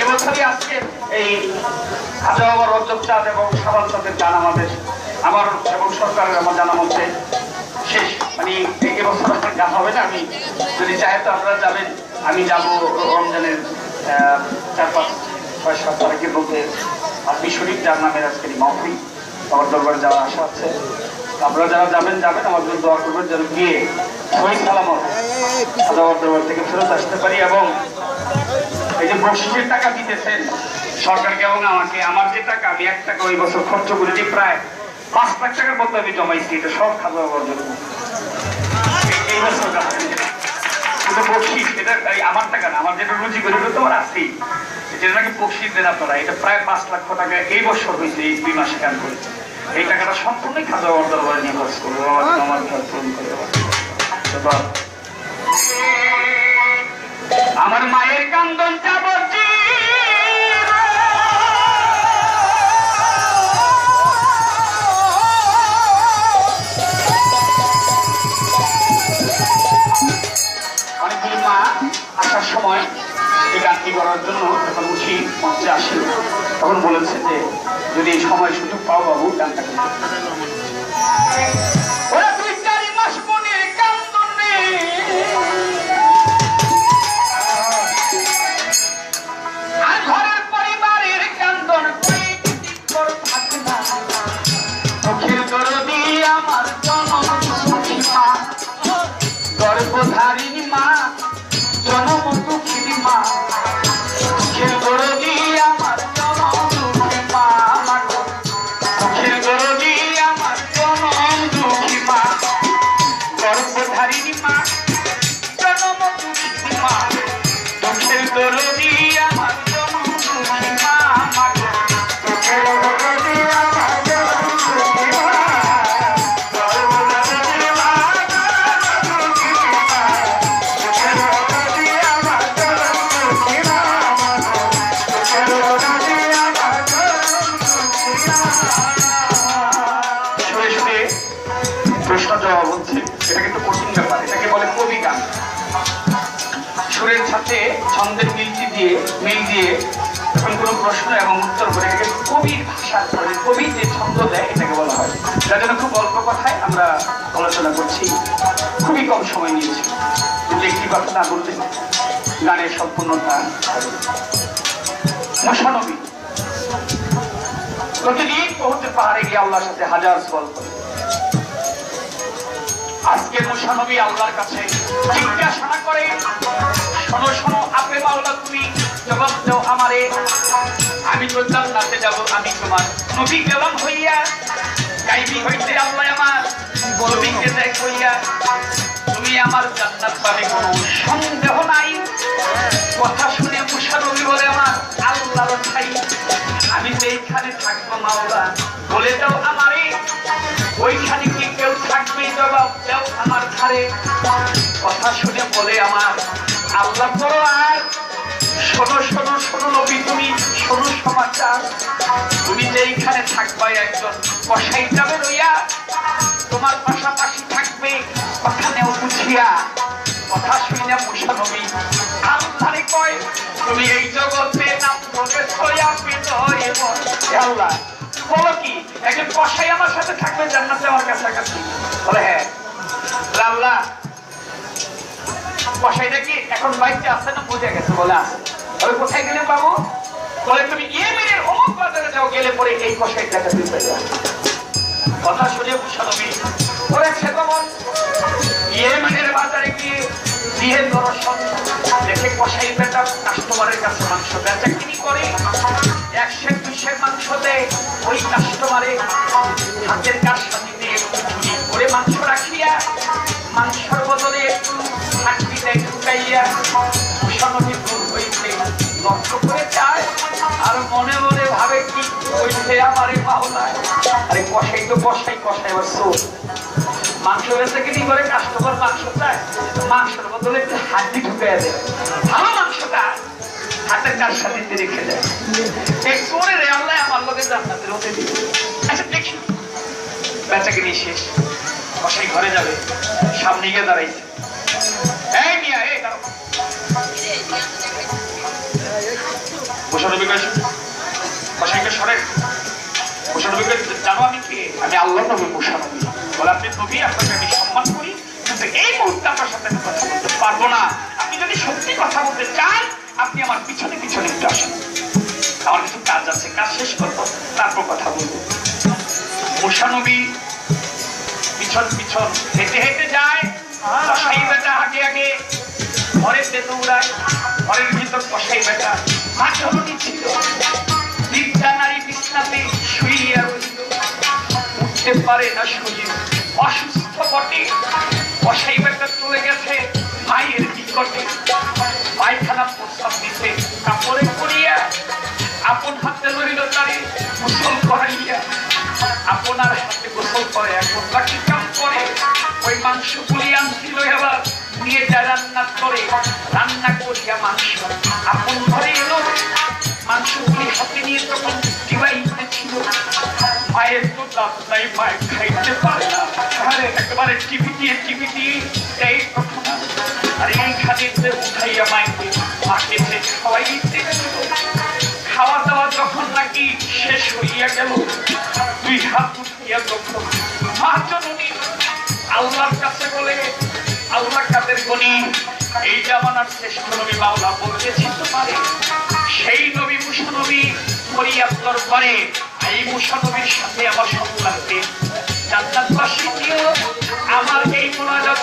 এবছরই আজকে এই হাজা বাবা রজব চাঁদ এবং সাবাল চাঁদের গান আমাদের, আমার এবং সরকারের আমার জানা মধ্যে শেষ। মানে এবছর আপনার গান হবে না, আমি যদি চাই তো আপনারা যাবেন, আমি যাব রমজানের চার পাঁচ ছয় সাত তারিখের মধ্যে আপনি শরীফ যার নামের আজকের মাহফিল, আমার দরবারে যাওয়ার আশা আছে। আপনারা যারা যাবেন যাবেন, আমার জন্য দোয়া করবেন যেন গিয়ে শহীদ সালামত আদালত দরবার থেকে ফেরত আসতে পারি এবং এই যে বকশিসের টাকা দিতেছেন সরকারকে এবং আমাকে? আমার যে টাকা, আমি এক টাকা ওই বছর খরচ করেছি প্রায় পাঁচ লাখ টাকার মতো আমি জমাইছি, এটা সব খাওয়া দাওয়ার আমার টাকা এই বছর হয়েছে, এই দুই মাসে এই টাকাটা আমার মায়ের কান্দন সময় এই গানটি করার জন্য যখন উঠি মঞ্চে আসি। তখন বলেছে যে, যদি এই সময় সুযোগ পাও বাবু গানটা করতে। মা মা 아. সুরের সাথে ছন্দের মিলটি দিয়ে, মিল দিয়ে যখন কোনো প্রশ্ন এবং উত্তর করে এটাকে কবির ভাষা করে কবি যে ছন্দ দেয় এটাকে বলা হয়। যার জন্য খুব অল্প কথায় আমরা আলোচনা করছি। খুবই কম সময় নিয়েছি। যদি একটি কথা না বলতে গানের সম্পূর্ণতা মশানবী, প্রতিদিন বহুতে পাহাড়ে গিয়ে আল্লাহর সাথে হাজার করে। আজকে মুসানবী আল্লাহর কাছে জিজ্ঞাসা করে শোনো শোনো আপে মাওলা তুমি জবাব দাও আমারে, আমি তো জান্নাতে যাব, আমি তোমার নবী গেলাম হইয়া? গাইবি হইতে আল্লাহ আমার, নবীকে দেখ হইয়া। তুমি আমার জান্নাত পাবে কোনো সন্দেহ নাই। কথা শুনে মুসানবী বলে আমার, আল্লাহর ঠাই আমি তো এইখানে থাকব মাওলা, বলে দাও আমারে। ওইখানে কি কেউ থাকবে জবাব দাও আমার ধারে কথা শুনে বলে আমার আল্লাহ করো আর। শোনো শোনো শোনো নবী, তুমি শোনো সমাচার। তুমি যে এইখানে থাকবে একজন কষাই যাবে রইয়া তোমার পাশাপাশি থাকবে কথা নেও বুঝিয়া। কথা শুনে মুসা নবী। আল্লাহরে কয়, তুমি এই জগতে নাম প্রবেশ হইয়া পেত আল্লাহ, বলো কি, একজন কষাই আমার সাথে থাকবে জান্নাতে আমার কাছাকাছি? বলে হ্যাঁ। আল্লাহ কষাইটা কি এখন বাড়িতে আসছে না বুঝে গেছে, বলে আছে তবে কোথায় গেলে বাবু? বলে তুমি ইয়েমেনের অমুক বাজারে যাও, গেলে পরে এই কষাই টাকা তুমি পেয়ে যাবে। কথা শুনে মুসানবী করেছে কমন ইয়েমেনের বাজারে গিয়ে দিয়ে দর্শন দেখে কষাই বেটা কাস্টমারের কাছে মাংস বেচা কিনি করে। একশো দুশো মাংস দেয় ওই কাস্টমারে হাতের কাজ হইছে আমার মাওলায় আরে কষাই তো সোর মাংস বেচে কিনি করে কাস্টমার মাংস চায়? একটু হাড্ডি ঢুকাইয়া ভালো মাংসটা হাতের কার সাথে রেখে আমার লোকে আচ্ছা দেখি। বেচাকিনি শেষ। কষাই ঘরে যাবে। সামনে গিয়ে দাঁড়াইছে। এই মিয়া, এই দাঁড়াও। মুসানবীকে কসাইকে সরেন। মুসানবীকে জানো আমি কে? নবী মুসানবী বলে, আপনি নবী, আপনাকে আমি সম্মান করি। কিন্তু এই মুহূর্তে আপনার সাথে আমি কথা বলতে পারব না। আপনি যদি সত্যি কথা বলতে চান, আপনি আমার পিছনে পিছনে একটু আসুন। আমার কিছু কাজ আছে, কাজ শেষ করব, তারপর কথা বলব। মুসানবী পিছন পিছন, হেঁটে হেঁটে যায়। কসাই বেটা আগে আগে ঘরেতে দৌড়ায় ঘরের ভিতর কসাই বেটা। মা জননী ছিল উঠতে পারে না শরীর অসুস্থ বটে। কসাই বেটা চলে গেছে। মায়ের নিকটে। পায়খানা প্রস্তাব দিতে কাপড়ে করিয়া আপন হাতে লইল তারে গোসল করাইয়া। আপনার হাতে গোসল করে এখন বাকি কাম করে। ওই মাংস গুলি আনছিল এবার। নিয়ে যায় রান্না করে। রান্না করিয়া মাংস। আপন ঘরে এলো। মাংসগুলি হাতে নিয়ে তখন মায়ের তো দাঁত নাই, মায়ের খাইতে পারে না। আরে, একেবারে টিভি দিয়ে টিভি দিয়ে এই তখন আর এইখানে উঠাইয়া মাইকে মাকে যে খাওয়াইতে ছিল খাওয়া দাওয়া যখন নাকি শেষ হইয়া গেল, দুই হাত উঠিয়া যখন মা জননী, আল্লাহর কাছে বলে, আল্লাহ কাদের গনি এই জামানার শ্রেষ্ঠ নবী বাউলা বলতেছি তো পারে সেই নবী মুসা নবী ফরিয়াদ করে এই মুসানবীর সাথে আমার সম্পর্কে। জান্নাতবাসী আমার এই মোনাজাত